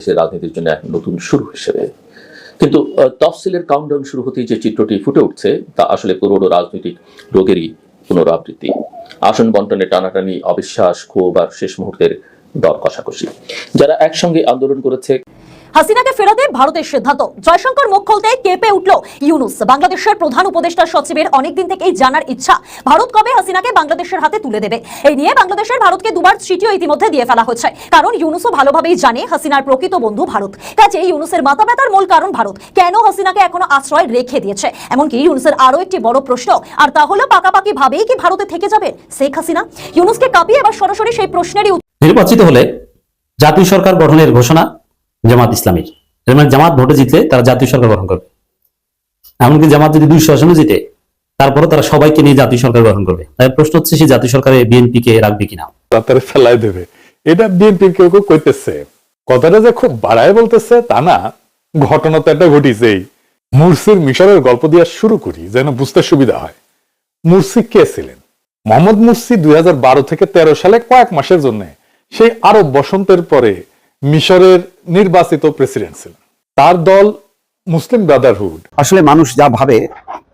দেশের রাজনীতির জন্য এক নতুন শুরু হিসেবে। কিন্তু তফসিলের কাউন্টডাউন শুরু হতেই যে চিত্রটি ফুটে উঠছে, তা আসলে পুরোনো রাজনৈতিক রোগেরই পুনরাবৃত্তি। আসন বন্টনে টানাটানি, অবিশ্বাস, ক্ষোভ আর শেষ মুহূর্তের দর কষাকষি যারা একসঙ্গে আন্দোলন করেছে হাসিনাকে ফেরাতে ভারতের সিদ্ধান্ত। জয়শঙ্কর মুখ খুলতে কেঁপে উঠল ইউনুস। বাংলাদেশের প্রধান উপদেষ্টা সচিবের অনেকদিন থেকেই জানার ইচ্ছা, ভারত কবে হাসিনাকে বাংলাদেশের হাতে তুলে দেবে? এই নিয়ে বাংলাদেশের ভারতকে দুবার চিঠিও ইতিমধ্যে দিয়ে ফেলা হচ্ছে। কারণ ইউনুসও ভালোভাবেই জানে হাসিনার প্রকৃত বন্ধু ভারত। কাজে ইউনুসের মাথা ব্যথার মূল কারণ ভারত। কেন হাসিনাকে এখনও আশ্রয় রেখে দিয়েছে? এমনকি ইউনুসের আরও একটি বড় প্রশ্ন, আর তা হলো পাকাপাকি ভাবেই কি ভারতে থেকে যাবে শেখ হাসিনা? ইউনুসকে কাঁপিয়ে এবার সরাসরি সেই প্রশ্নেরই নির্বাচিত হলে জাতীয় সরকার গঠনের ঘোষণা জামাত ইসলামীর। মানে জামাত ভোটে জিতলে তারা জাতীয় সরকার গঠন করবে। এমনকি জামাত যদি দুইশো আসনে জিতে তারপরে তারা সবাইকে নিয়ে জাতীয় সরকার গঠন করবে। তাই প্রশ্ন হচ্ছে সেই জাতীয় সরকারে বিএনপি কে রাখবে কিনা? তাড়াতাড়ি ফেলাই দেবে। এটা বিএনপির কেউ কেউ কইতেছে। কথাটা যে খুব বাড়ায় বলতেছে, তা না। ঘটনা তো একটা ঘটিছেই। মুরসির মিশরের গল্প দিয়ে শুরু করি, যেন বুঝতে সুবিধা হয়। মুরসি কে ছিলেন? মোহাম্মদ মুরসি দুই হাজার বারো থেকে তেরো সালে কয়েক মাসের জন্য, সেই আরব বসন্তের পরে মিশরের নির্বাচিত প্রেসিডেন্ট ছিলেন। তার দল মুসলিম ব্রাদারহুড আসলে মানুষ যা ভাবে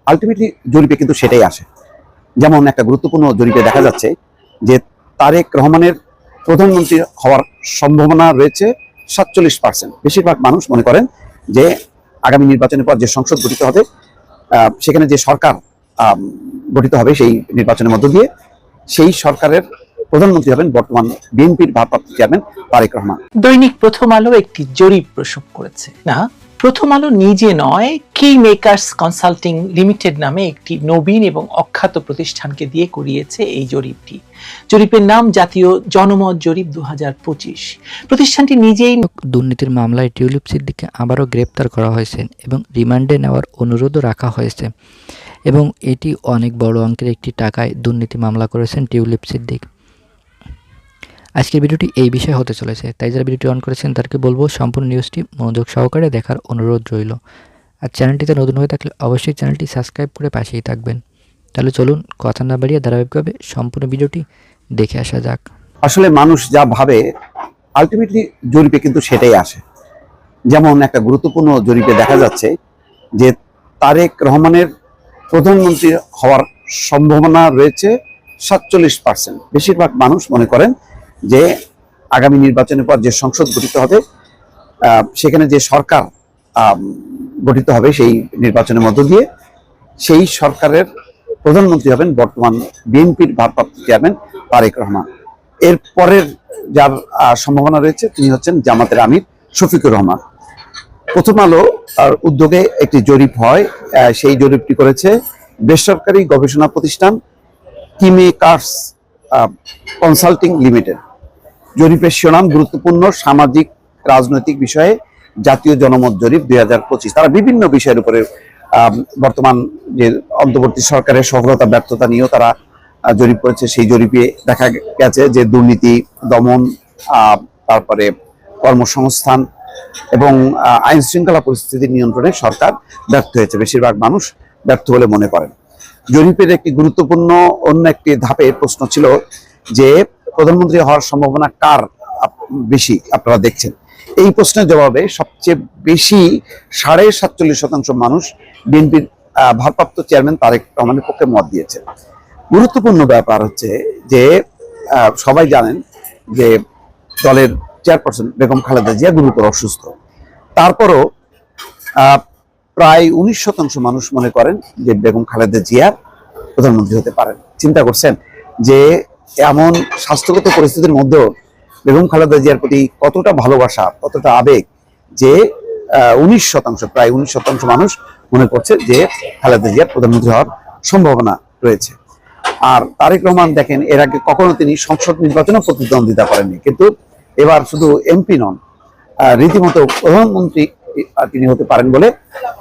আলটিমেটলি জরিপে কিন্তু সেটাই আসে। যেমন একটা গুরুত্বপূর্ণ জরিপে দেখা যাচ্ছে যে তারেক রহমানের প্রধানমন্ত্রী হওয়ার সম্ভাবনা রয়েছে সাতচল্লিশ পার্সেন্ট বেশিরভাগ মানুষ মনে করেন যে আগামী নির্বাচনের পর যে সংসদ গঠিত হবে সেখানে যে সরকার গঠিত হবে সেই নির্বাচনের মধ্য দিয়ে, সেই সরকারের প্রধানমন্ত্রী হবেন বর্তমান বিএনপির ভারপ্রাপ্ত চেয়ারম্যান তারেক রহমান। দৈনিক প্রথম আলো একটি জরিপ প্রসব করেছে। না প্রথম আলো নিজে নয় কি মেকার্স কনসাল্টিং লিমিটেড নামে একটি নবীন এবং অখ্যাত প্রতিষ্ঠানকে দিয়ে করিয়েছে এই জরিপটি। জরিপের নাম জাতীয় জনমত জরিপ দুহাজার পঁচিশ। প্রতিষ্ঠানটি নিজেই দুর্নীতির মামলায় টিউলিপ সিদ্দিককে আবারও গ্রেপ্তার করা হয়েছে এবং রিমান্ডে নেওয়ার অনুরোধও রাখা হয়েছে। এবং এটি অনেক বড় অঙ্কের একটি টাকায় দুর্নীতি মামলা করেছেন টিউলিপ সিদ্দিক। আজকের ভিডিওটি এই বিষয়ে হতে চলেছে। তাই যারা ভিডিওটি অন করেছেন, তাদেরকে বলব সম্পূর্ণ নিউজটি মনোযোগ সহকারে দেখার অনুরোধ রইল। আর চ্যানেলটিতে নতুন হয়ে থাকলে অবশ্যই চ্যানেলটি সাবস্ক্রাইব করে পাশেই থাকবেন। তাহলে চলুন কথা না বাড়িয়ে ধারাবাহিকভাবে সম্পূর্ণ ভিডিওটি দেখে আসা যাক। আসলে মানুষ যা ভাবে আলটিমেটলি জরিপে কিন্তু সেটাই আসে। যেমন একটা গুরুত্বপূর্ণ জরিপে দেখা যাচ্ছে যে তারেক রহমানের প্রধানমন্ত্রী হওয়ার সম্ভাবনা রয়েছে সাতচল্লিশ পার্সেন্ট বেশিরভাগ মানুষ মনে করেন যে আগামী নির্বাচনের পর যে সংসদ গঠিত হবে সেখানে যে সরকার গঠিত হবে সেই নির্বাচনের মধ্য দিয়ে, সেই সরকারের প্রধানমন্ত্রী হবেন বর্তমান বিএনপির ভারপ্রাপ্ত চেয়ারম্যান তারেক রহমান। এর পরের যার সম্ভাবনা রয়েছে তিনি হচ্ছেন জামাতের আমির শফিকুর রহমান। প্রথম আলো উদ্যোগে একটি জরিপ হয় সেই জরিপটি করেছে বেসরকারি গবেষণা প্রতিষ্ঠান কিমে কার্স কনসাল্টিং লিমিটেড জরিপের শিরোনাম গুরুত্বপূর্ণ সামাজিক, রাজনৈতিক বিষয়ে জাতীয় জনমত জরিপ দুই হাজার পঁচিশ। তারা বিভিন্ন বিষয়ের উপরে বর্তমান যে অন্তর্বর্তী সরকারের সফলতা, ব্যর্থতা নিয়েও তারা জরিপ করেছে। সেই জরিপে দেখা গেছে যে দুর্নীতি, দমন তারপরে কর্মসংস্থান এবং আইন শৃঙ্খলা পরিস্থিতি নিয়ন্ত্রণে সরকার ব্যর্থ হয়েছে। বেশিরভাগ মানুষ ব্যর্থ বলে মনে করেন। জরিপের একটি গুরুত্বপূর্ণ অন্য একটি ধাপের প্রশ্ন ছিল যে প্রধানমন্ত্রী হওয়ার সম্ভাবনা কার বেশি আপনারা দেখছেন? এই প্রশ্নের জবাবে সবচেয়ে বেশি সাড়ে সাতচল্লিশ শতাংশ মানুষ বিএনপির ভারপ্রাপ্ত চেয়ারম্যান তারেক রহমানের পক্ষে মত দিয়েছে গুরুত্বপূর্ণ ব্যাপার হচ্ছে যে সবাই জানেন যে দলের চেয়ারপারসন বেগম খালেদা জিয়া গুরুতর অসুস্থ। তারপরও প্রায় উনিশ শতাংশ মানুষ মনে করেন যে বেগম খালেদা জিয়া প্রধানমন্ত্রী হতে পারেন। চিন্তা করছেন যে এমন স্বাস্থ্যগত পরিস্থিতির মধ্যেও বেগম খালেদা জিয়ার প্রতি কতটা ভালোবাসা, কতটা আবেগ যে উনিশ শতাংশ, প্রায় উনিশ শতাংশ মানুষ মনে করছে যে খালেদা জিয়ার প্রধানমন্ত্রী হওয়ার সম্ভাবনা রয়েছে। আর তারেক রহমান দেখেন, এর আগে কখনো তিনি সংসদ নির্বাচনে প্রতিদ্বন্দ্বিতা করেননি। কিন্তু এবার শুধু এমপি নন রীতিমতো প্রধানমন্ত্রী তিনি হতে পারেন বলে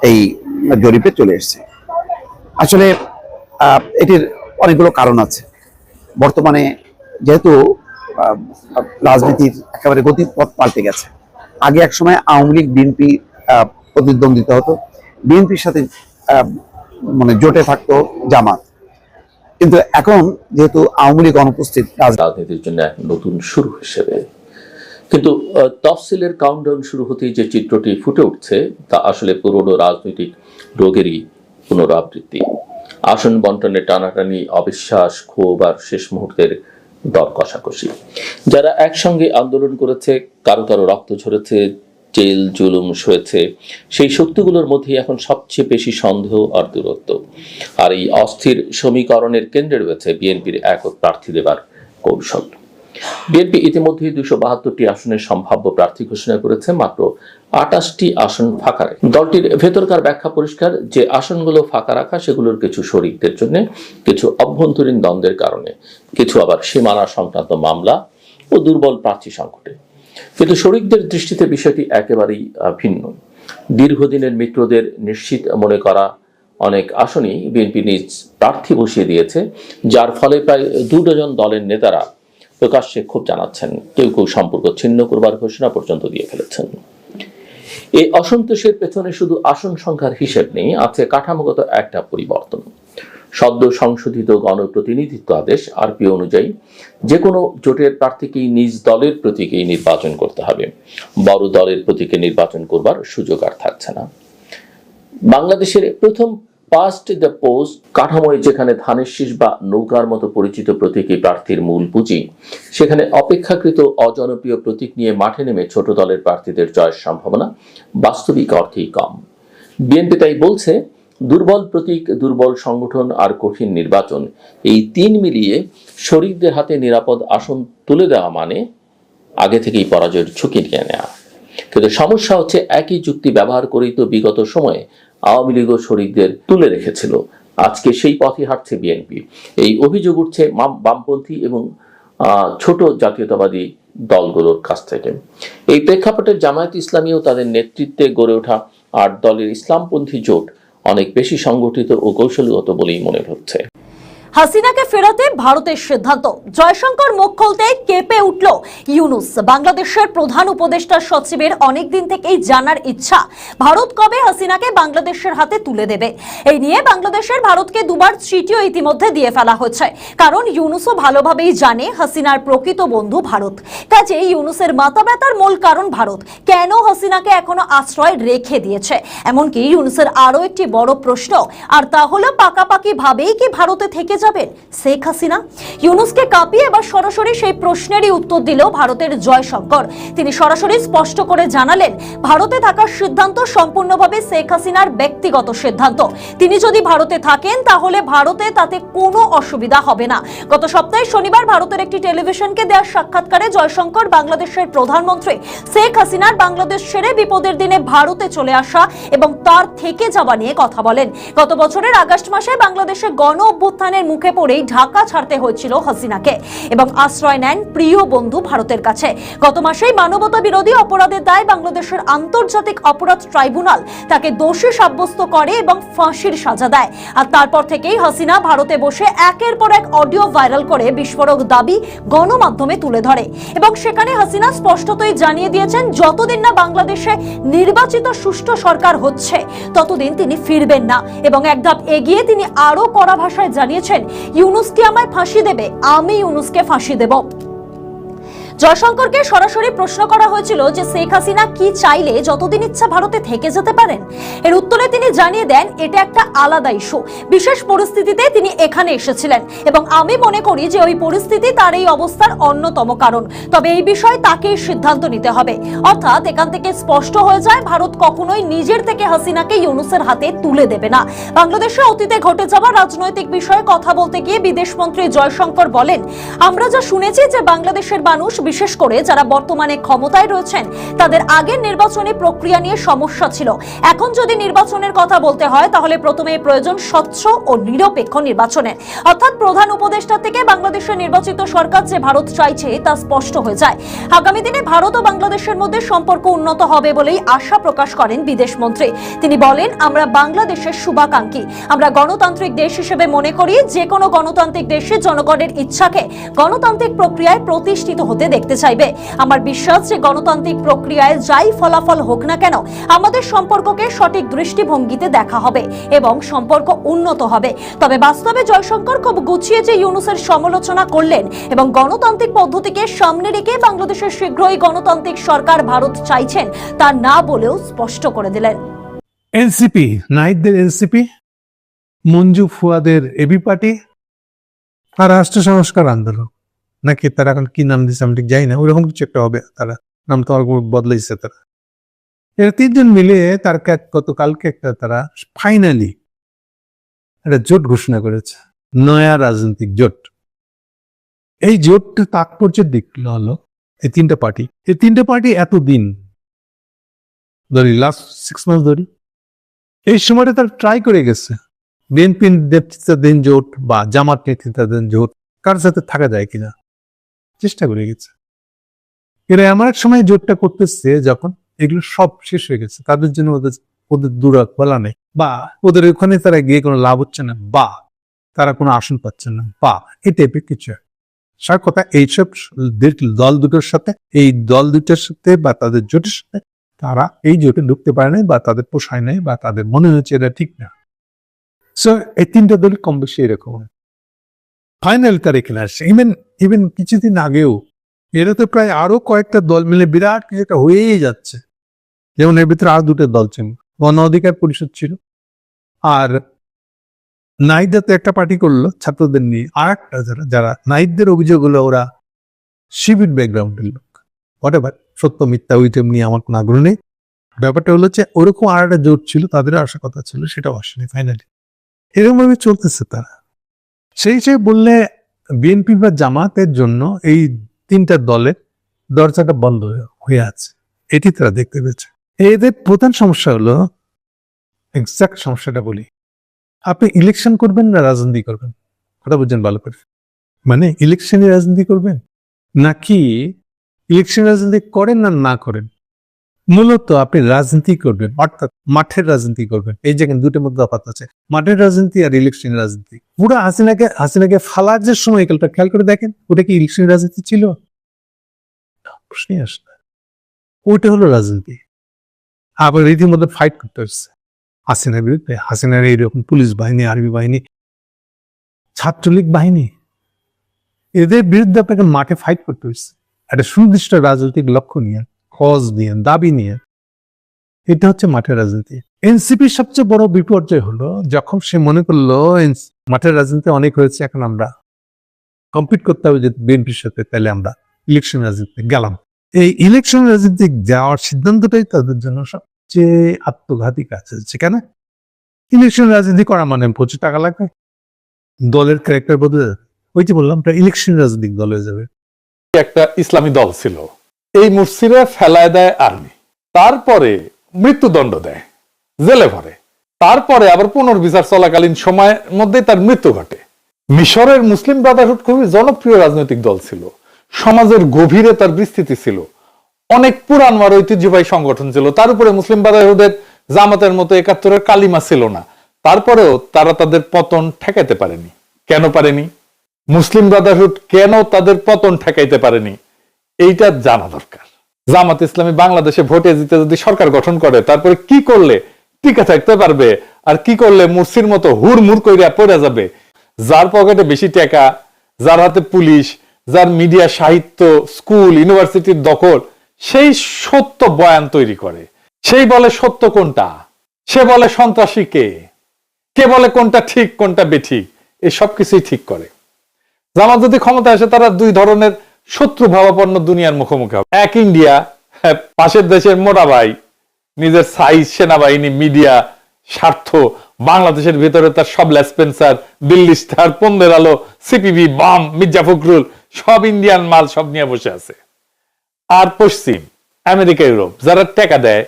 এই জরিপে চলে এসেছে। আসলে এটির অনেকগুলো কারণ আছে। বর্তমানে যেহেতু রাজনীতির একেবারে গতিপথ পাল্টে গেছে। আগে এক সময় আওয়ামী লীগ, বিএনপি প্রতিদ্বন্দ্বিতা হতো। বিএনপির সাথে মানে জোটে থাকতো জামাত। কিন্তু এখন যেহেতু আওয়ামী লীগ অনুপস্থিত, রাজ- রাজনীতির জন্য এক নতুন শুরু হিসেবে কিন্তু তফসিলের কাউন্টডাউন শুরু হতেই যে চিত্রটি ফুটে উঠছে, তা আসলে পুরনো রাজনৈতিক রোগেরই পুনরাবৃত্তি। আসন বন্টনে টানাটানি, অবিশ্বাস, ক্ষোভ আর শেষ মুহূর্তের দর কষাকষি। যারা একসঙ্গে আন্দোলন করেছে, কারও কারও রক্ত ঝরেছে, জেল, জুলুম সয়েছে, সেই শক্তিগুলোর মধ্যে এখন সবচেয়ে বেশি সন্দেহ আর দূরত্ব। আর এই অস্থির সমীকরণের কেন্দ্রে রয়েছে বিএনপির একক প্রার্থী দেবার কৌশল। বিএনপি ইতিমধ্যেই দুশো বাহাত্তরটি আসনের সম্ভাব্য প্রার্থী ঘোষণা করেছে, মাত্র আটাশটি আসন ফাঁকা দলটির ভেতরকার ব্যাখ্যা পরিষ্কার যে আসনগুলো ফাঁকা রাখা, সেগুলোর কিছু শরিকদের জন্য, কিছু অভ্যন্তরীণ দ্বন্দ্বের কারণে, কিছু আবার সীমানা সংক্রান্ত মামলা ও দুর্বল প্রার্থী সংকটে। কিন্তু শরিকদের দৃষ্টিতে বিষয়টি একেবারেই ভিন্ন। দীর্ঘদিনের মিত্রদের নিশ্চিত মনে করা অনেক আসনই বিএনপি নিজ প্রার্থী বসিয়ে দিয়েছে, যার ফলে প্রায় দু ডজন দলের নেতারা প্রকাশ্যে ক্ষোভ জানাচ্ছেন। কেউ কেউ সম্পর্ক ছিন্ন করবার ঘোষণা পর্যন্ত দিয়ে ফেলেছেন। এই অসন্তোষের পেছনে শুধু আসন সংখ্যার হিসেব নেই, আছে কাঠামোগত একটা পরিবর্তন। সদ্য সংশোধিত গণপ্রতিনিধিত্ব আদেশ আরপি অনুযায়ী যে কোনো জোটের প্রার্থীকেই নিজ দলের প্রতীকেই নির্বাচন করতে হবে। বড় দলের প্রতীকে নির্বাচন করবার সুযোগ আর থাকছে না। বাংলাদেশের প্রথম পাস্ট দ্য পোস্ট কাঠামোয় যেখানে ধানের শীষ বা নৌকার মতো পরিচিত প্রতীকী প্রার্থীর মূল পুঁজি, সেখানে অপেক্ষাকৃত অজনপ্রিয় প্রতীক নিয়ে মাঠে নেমে ছোট দলের প্রার্থীদের জয়ের সম্ভাবনা বাস্তবিক অর্থেই কম। বিএনপি তাই বলছে, দুর্বল প্রতীক, দুর্বল সংগঠন আর কঠিন নির্বাচন, এই তিন মিলিয়ে শরিকদের হাতে নিরাপদ আসন তুলে দেওয়া মানে আগে থেকেই পরাজয়ের ঝুঁকি নিয়ে নেওয়া কিন্তু সমস্যা হচ্ছে একই যুক্তি ব্যবহার করেই তো বিগত সময়ে আওয়ামী লীগ ও শরিকদের তুলে রেখেছিল। আজকে সেই পথে হাঁটছে বিএনপি। এই অভিযোগ উঠছে বামপন্থী এবং ছোট জাতীয়তাবাদী দলগুলোর কাছ থেকে। এই প্রেক্ষাপটে জামায়াত ইসলামীও তাদের নেতৃত্বে গড়ে ওঠা আট দলের ইসলামপন্থী জোট অনেক বেশি সংগঠিত ও কৌশলগত বলেই মনে হচ্ছে। হাসিনাকে ফেরাতে ভারতের সিদ্ধান্ত। জয়শঙ্কর মুখ খুলতে কেঁপে উঠল ইউনুস। বাংলাদেশের প্রধান উপদেষ্টা সচিবের অনেক দিন থেকেই জানার ইচ্ছা, ভারত কবে হাসিনাকে বাংলাদেশের হাতে তুলে দেবে? এই নিয়ে বাংলাদেশের ভারতকে দুবার চিঠিও ইতিমধ্যে দিয়ে ফেলা হচ্ছে। কারণ ইউনুসও ভালোভাবেই জানে হাসিনার প্রকৃত বন্ধু ভারত। কাজে ইউনুসের মাথা ব্যথার মূল কারণ ভারত। কেন হাসিনাকে এখনও আশ্রয় রেখে দিয়েছে? এমনকি ইউনুসের আরও একটি বড় প্রশ্ন, আর তা হলো পাকাপাকি ভাবেই কি ভারতে থেকে যাবেন শেখ হাসিনা? ইউনুসকে কাঁপিয়ে এবার সরাসরি সেই প্রশ্নেরই উত্তর দিল ভারতের জয়শঙ্কর। তিনি সরাসরি স্পষ্ট করে জানালেন, ভারতে থাকার সিদ্ধান্ত সম্পূর্ণভাবে শেখ হাসিনার ব্যক্তিগত সিদ্ধান্ত। তিনি যদি ভারতে থাকেন, তাহলে ভারতে তাতে কোনো অসুবিধা হবে না। গত সপ্তাহে শনিবার ভারতের একটি টেলিভিশনকে দেওয়া সাক্ষাৎকারে জয়শঙ্কর বাংলাদেশের প্রধানমন্ত্রী শেখ হাসিনার বাংলাদেশ ছেড়ে বিপদের দিনে ভারতে চলে আসা এবং তার থেকে যাওয়া নিয়ে কথা বলেন। গত বছরের আগস্ট মাসে বাংলাদেশে গণ অভ্যুত্থানের মুখে পড়েই ঢাকা ছাড়তে হয়েছিল হাসিনাকে এবং আশ্রয় নেন প্রিয় বন্ধু ভারতের কাছে। গত মাসেই মানবতা বিরোধী অপরাধের দায় বাংলাদেশের আন্তর্জাতিক অপরাধ ট্রাইব্যুনাল তাকে দোষী সাব্যস্ত করে এবং ফাঁসির সাজা দেয়। আর তারপর থেকেই হাসিনা ভারতে বসে একের পর এক অডিও ভাইরাল করে বিস্ফোরক দাবি গণমাধ্যমে তুলে ধরে। এবং সেখানে হাসিনা স্পষ্টতই জানিয়ে দিয়েছেন, যতদিন না বাংলাদেশে নির্বাচিত সুষ্ঠু সরকার হচ্ছে, ততদিন তিনি ফিরবেন না। এবং এক ধাপ এগিয়ে তিনি আরও কড়া ভাষায় জানিয়েছেন ইউনুসকে আমায় ফাঁসি দেবে আমি ইউনুসকে ফাঁসি দেব। জয়শঙ্করকে সরাসরি প্রশ্ন করা হয়েছিল যে শেখ হাসিনা কি চাইলে যতদিন ইচ্ছা ভারতে থেকে যেতে পারেন। এর উত্তরে তিনি জানিয়ে দেন, এটা একটা আলাদা ইস্যু বিশেষ পরিস্থিতিতে তিনি এখানে এসেছিলেন এবং আমি মনে করি যে ওই পরিস্থিতি তার এই অবস্থার অন্যতম কারণ। তবে এই বিষয়ে তাকে সিদ্ধান্ত নিতে হবে। অর্থাৎ এখান থেকে স্পষ্ট হয়ে যায়, ভারত কখনোই নিজের থেকে হাসিনাকে ইউনুসের হাতে তুলে দেবে না। বাংলাদেশে অতীতে ঘটে যাওয়া রাজনৈতিক বিষয়ে কথা বলতে গিয়ে বিদেশমন্ত্রী জয়শঙ্কর বলেন, আমরা যা শুনেছি যে বাংলাদেশের মানুষ বিশেষ করে যারা বর্তমানে ক্ষমতায় রয়েছেন, তাদের আগের নির্বাচনী প্রক্রিয়া নিয়ে সমস্যা ছিল। এখন যদি নির্বাচনের কথা বলতে হয়, তাহলে প্রথমে প্রয়োজন স্বচ্ছ ও নিরপেক্ষ নির্বাচনের অর্থাৎ প্রধান উপদেষ্টা থেকে বাংলাদেশের নির্বাচিত সরকার যে ভারত চাইছে, তা স্পষ্ট হয়ে যায়। আগামী দিনে ভারত ও বাংলাদেশের মধ্যে সম্পর্ক উন্নত হবে বলেই আশা প্রকাশ করেন বিদেশমন্ত্রী তিনি বলেন, আমরা বাংলাদেশের শুভাকাঙ্ক্ষী। আমরা গণতান্ত্রিক দেশ হিসেবে মনে করি, যে কোনো গণতান্ত্রিক দেশে জনগণের ইচ্ছাকে গণতান্ত্রিক প্রক্রিয়ায় প্রতিষ্ঠিত হতে দেখতে চাইবে। আমার বিশ্বাস যে গণতান্ত্রিক প্রক্রিয়ায় যাই ফলাফল হোক না কেন, আমাদের সম্পর্ককে সঠিক দৃষ্টিভঙ্গিতে দেখা হবে এবং সম্পর্ক উন্নত হবে। তবে বাস্তবে জয়শঙ্কর খুব গুছিয়ে যে ইউনুসের সমালোচনা করলেন এবং গণতান্ত্রিক পদ্ধতিকে সামনে রেখে বাংলাদেশের শীঘ্রই গণতান্ত্রিক সরকার ভারত চাইছেন, তা না বলেও স্পষ্ট করে দিলেন। এনসিপি নাইটদের এনসিপি, মঞ্জু ফুয়াদের এবি পার্টি আর রাষ্ট্র সংস্কার আন্দোলন। নাকি তারা এখন কি নাম দিচ্ছে আমি ঠিক জানি না, ওইরকম কিছু একটা হবে তারা নাম তো অল্প বদলাইছে তারা। এরা তিনজন মিলে তার গতকালকে একটা তারা ফাইনালি একটা জোট ঘোষণা করেছে, নয়া রাজনৈতিক জোট। এই জোটটা তাৎপর্যের দিক হলো, এই তিনটা পার্টি, এই তিনটা পার্টি এতদিন ধরি লাস্ট সিক্স মাস ধরি, এই সময়টা তারা ট্রাই করে গেছে বিএনপি নেতৃত্বাধীন জোট বা জামাত নেতৃত্বাধীন জোট কার সাথে থাকা যায় কিনা। চেষ্টা করে গেছে। এরা এমন এক সময় জোটটা করতেছে যখন এগুলো সব শেষ হয়ে গেছে। তাদের জন্য ওদের ওদের দূরাক বলা নেই। বা ওদের ওখানে তারা গিয়ে কোনো লাভ হচ্ছে না। বা তারা কোনো আসন পাচ্ছে না। বা এই টাইপের কিছু। সার কথা এইসব দল দুটোর সাথে, এই দল দুটোর সাথে বা তাদের জোটের সাথে তারা এই জোটে ঢুকতে পারে নাই বা তাদের পোষায় নাই বা তাদের মনে হচ্ছে এটা ঠিক না। সো এই তিনটা দল কম বেশি এরকম। ফাইনাল তার আসছে ইভেন ইভেন কিছুদিন আগেও এরা তো প্রায় আরও কয়েকটা দল মিলে বিরাট কিছু একটা হয়েই যাচ্ছে। যেমন এর ভিতরে আর দুটো দল ছিল, গণ অধিকার পরিষদ ছিল। আর নাইদা তো একটা পার্টি করল ছাত্রদের নিয়ে, আর একটা যারা যারা নাইদদের অভিযোগ হলো ওরা শিবির ব্যাকগ্রাউন্ডের লোক। হোয়াট এভার সত্য, মিথ্যা ওইটা নিয়ে আমার কোনো আগ্রহ নেই। ব্যাপারটা হলো যে ওরকম আর একটা জোট ছিল, তাদেরও আসার কথা ছিল, সেটাও আসেনি ফাইনালি এরকমভাবে চলতেছে তারা। সেই হিসেবে বললে বিএনপি বা জামাতের জন্য এই তিনটা দলের দরজাটা বন্ধ হয়ে- হয়ে আছে, এটি তারা দেখতে পেয়েছে। এদের প্রধান সমস্যা হলো এক্সাক্ট সমস্যাটা বলি। আপনি ইলেকশন করবেন না, রাজনীতি করবেন? কথা বুঝছেন ভালো করে? মানে ইলেকশনে রাজনীতি করবেন? নাকি ইলেকশন রাজনীতি করেন না না করেন? মূলত আপনি রাজনীতি করবেন, অর্থাৎ মাঠের রাজনীতি করবেন। এই জায়গায় দুটোর মধ্যে তফাৎ আছে, মাঠের রাজনীতি আর ইলেকশন রাজনীতি। পুরো হাসিনাকে হাসিনাকে ফালার যে সময় সময়কালটা খেয়াল করে দেখেন, ওটা কি ইলেকশন রাজনীতি ছিল? প্রশ্নই আসে না। ওইটা হলো রাজনীতি। আবার রীতিমতো ফাইট করতে হচ্ছে। হাসিনার বিরুদ্ধে, হাসিনার এইরকম পুলিশ বাহিনী, আর্মি বাহিনী, ছাত্রলীগ বাহিনী, এদের বিরুদ্ধে আপনাকে মাঠে ফাইট করতে হচ্ছে। একটা সুনির্দিষ্ট রাজনৈতিক লক্ষ্য নিয়ে। কজ নিয়ে, দাবি নিয়ে। এটা হচ্ছে মাঠের রাজনীতি। এনসিপির সবচেয়ে বড় বিপর্যয় হলো, যখন সে মনে করল মাঠের রাজনীতি অনেক হয়েছে, এখন আমরা কম্পিট করতে হবে যে বিএনপির সাথে, তাহলে আমরা ইলেকশন রাজনীতিতে গেলাম। এই ইলেকশন রাজনীতি যাওয়ার সিদ্ধান্তটাই তাদের জন্য সবচেয়ে আত্মঘাতী কাজ হচ্ছে কেন? ইলেকশন রাজনীতি করা মানে প্রচুর টাকা লাগবে। দলের ক্যারেক্টার বদলে ওই যে বললাম ইলেকশন রাজনৈতিক দল হয়ে যাবে। একটা ইসলামী দল ছিল। এই মুর্শিরা ফেলায় দেয় আর্মি তারপরে মৃত্যুদণ্ড দেয়, জেলে ভরে। তারপরে আবার পুনর্বিচার চলাকালীন সময়ের মধ্যে তার মৃত্যু ঘটে। মিশরের মুসলিম ব্রাদারহুড খুবই জনপ্রিয় রাজনৈতিক দল ছিল। সমাজের গভীরে তার বিস্তৃতি ছিল। অনেক পুরানমার ঐতিহ্যবাহী সংগঠন ছিল। তার উপরে মুসলিম ব্রাদারহুডের জামাতের মতো একাত্তরের কালিমা ছিল না। তারপরেও তারা তাদের পতন ঠেকাইতে পারেনি। কেন পারেনি? মুসলিম ব্রাদারহুড কেন তাদের পতন ঠেকাইতে পারেনি? এইটা জানা দরকার। জামাত ইসলামী বাংলাদেশে ভোটে জিতে যদি সরকার গঠন করে, তারপরে কি করলে টিকে থাকতে পারবে? আর কি করলে মুরসির মতো হুড়মুড় কইরা পড়ে যাবে? যার পকেটে বেশি টাকা, যার হাতে পুলিশ, যার মিডিয়া সাহিত্য, স্কুল, ইউনিভার্সিটির দখল, সেই সত্য বয়ান তৈরি করে। সেই বলে সত্য কোনটা? সে বলে সন্ত্রাসী কে? কে বলে কোনটা ঠিক, কোনটা বেঠিক? এই সব কিছুই ঠিক করে। জামাত যদি ক্ষমতা আসে, তারা দুই ধরনের শত্রু ভাবাপন্ন দুনিয়ার মুখোমুখি হবে। এক ইন্ডিয়া হ্যাঁ, পাশের দেশের মোটা ভাই নিজের সাইজ সেনাবাহিনী মিডিয়া স্বার্থ বাংলাদেশের ভিতরে তার সব লেসপেন্সার দিল্লি স্টার পন্দের আলো সিপিবি বাম মির্জা ফখরুল সব ইন্ডিয়ান মাল সব নিয়ে বসে আছে। আর পশ্চিম আমেরিকা ইউরোপ যারা টাকা দেয়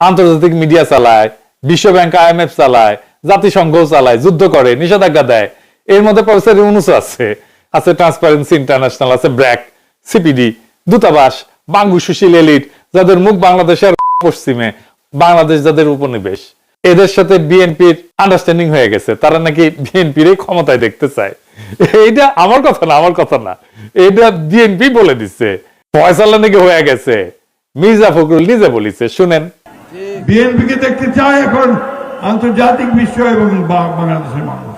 আন্তর্জাতিক মিডিয়া চালায় বিশ্ব ব্যাংক আইএমএফ চালায় জাতিসংঘ চালায় যুদ্ধ করে নিষেধাজ্ঞা দেয় এর মধ্যে প্রফেসর ইউনুস আছে আছে ট্রান্সপারেন্সি ইন্টারন্যাশনাল আছে ব্র্যাক সিপিডি দূতাবাস বাঙ্গু সুশীল এলিট যাদের মুখ বাংলাদেশের পশ্চিমে বাংলাদেশ যাদের উপনিবেশ। এদের সাথে বিএনপির আন্ডারস্ট্যান্ডিং হয়ে গেছে তারা নাকি বিএনপির ক্ষমতায় দেখতে চায়। এইটা আমার কথা না আমার কথা না। এটা বিএনপি বলে দিচ্ছে ফয়সালা নাকি হয়ে গেছে। মির্জা ফখরুল নিজে বলিছে শুনেন। বিএনপিকে দেখতে চায় এখন আন্তর্জাতিক বিশ্ব এবং বাংলাদেশের মানুষ।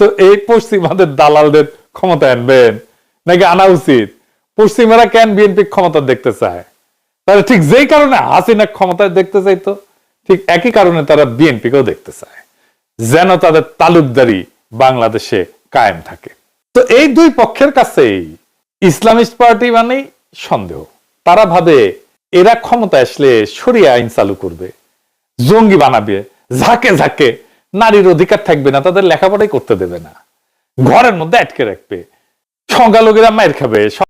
তো এই পশ্চিমাদের দালালদের ক্ষমতা আনবেন নাকি আনা উচিত? পশ্চিমারা কেন বিএনপি ক্ষমতা দেখতে চায়? তারা ঠিক যেই কারণে হাসিনা ক্ষমতায় দেখতে চাইতো, ঠিক একই কারণে তারা বিএনপিকেও দেখতে চায়, যেন তাদের তালুকদারি বাংলাদেশে কায়েম থাকে। তো এই দুই পক্ষের কাছেই ইসলামিস্ট পার্টি মানেই সন্দেহ। তারা ভাবে এরা ক্ষমতা আসলে সরিয়া আইন চালু করবে, জঙ্গি বানাবে, ঝাঁকে ঝাঁকে নারীর অধিকার থাকবে না, তাদের লেখাপড়াই করতে দেবে না। ঘরের মধ্যে আটকে রাখবে, সংখ্যালঘুরা মায়ের খাবে